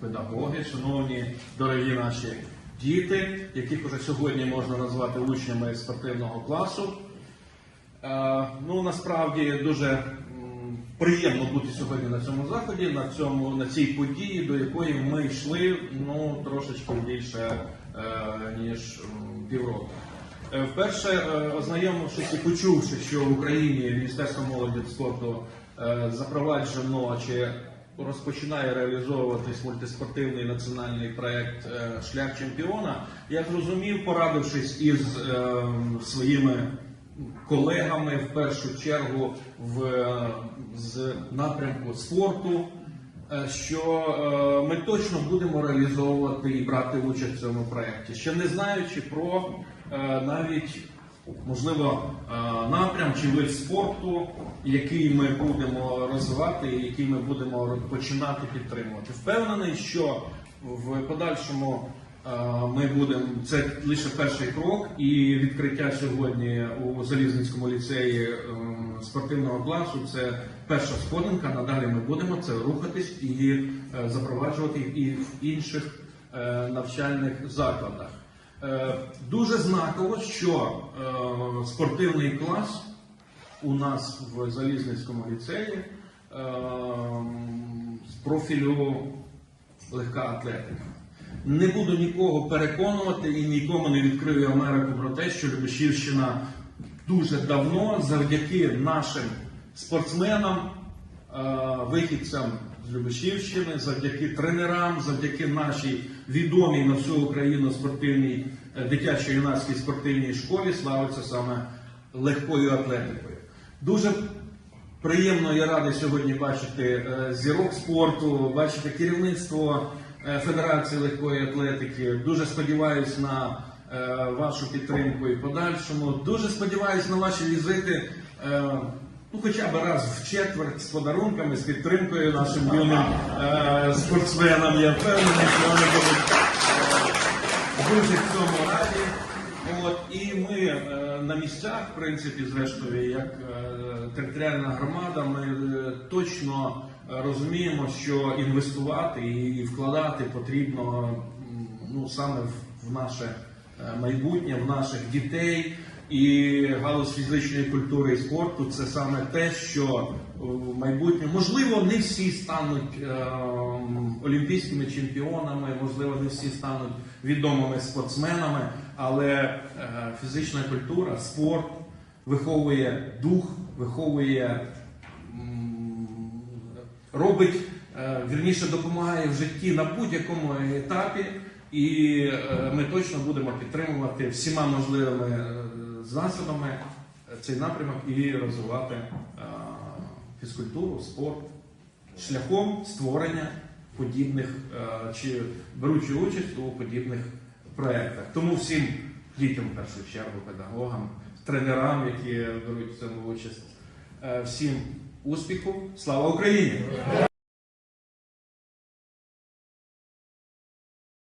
педагоги, шановні дорогі наші діти, яких уже сьогодні можна назвати учнями спортивного класу. Е, Ну, насправді дуже приємно бути сьогодні на цьому заході, на цьому на цій події, до якої ми йшли ну трошечки більше е, ніж півроку. Е, Вперше ознайомившись і почувши, що в Україні Міністерство молоді спорту запроваджено чи розпочинає реалізовуватись мультиспортивний національний проект е, Шлях чемпіона, я зрозумів, порадившись із е, своїми колегами в першу чергу в, з напрямку спорту, е, що е, ми точно будемо реалізовувати і брати участь в цьому проєкті, ще не знаючи про навіть можливо е, напрям чи вид спорту, який ми будемо розвивати, і який ми будемо починати підтримувати. Впевнений, що в подальшому е, ми будемо це лише перший крок, і відкриття сьогодні у Залізницькому ліцеї е, спортивного класу це перша сходинка. Надалі ми будемо це рухатись і запроваджувати і в інших навчальних закладах. Дуже знаково, що спортивний клас у нас в Залізницькому ліцеї е, з профілю легка атлетика. Не буду нікого переконувати і нікому не відкрию Америку про те, що Любешівщина дуже давно, завдяки нашим спортсменам, вихідцям з Любешівщини, завдяки тренерам, завдяки нашій відомій на всю Україну спортивній е, дитячо-юнацькій спортивній школі славиться саме легкою атлетикою. Дуже Приємно і радий сьогодні бачити е, зірок спорту, бачити керівництво е, Федерації легкої атлетики. Дуже сподіваюся на вашу підтримку і подальшому. Дуже сподіваюся на ваші візити. Ну, хоча б раз в четверть з подарунками, з підтримкою нашим юним е, спортсменам. Я впевнений, що вони будуть е, дуже в цьому раді. От, і ми е, на місцях, в принципі, зрештою, як е, територіальна громада, ми е, точно розуміємо, що інвестувати і вкладати потрібно ну, саме в, в наше е, майбутнє, в наших дітей. І галузь фізичної культури і спорту це саме те, що в майбутньому можливо не всі стануть е, олімпійськими чемпіонами, можливо, не всі стануть відомими спортсменами, але е, фізична культура, спорт виховує дух, виховує робить, е, вірніше допомагає в житті на будь-якому етапі, і е, ми точно будемо підтримувати всіма можливими е, засобами е, цей напрямок і розвивати е, фізкультуру, спорт шляхом створення подібних е, чи беручи участь у подібних проєктах. Тому всім дітям, в першу чергу, педагогам, тренерам, які беруть в цьому участь, всім успіху. Слава Україні!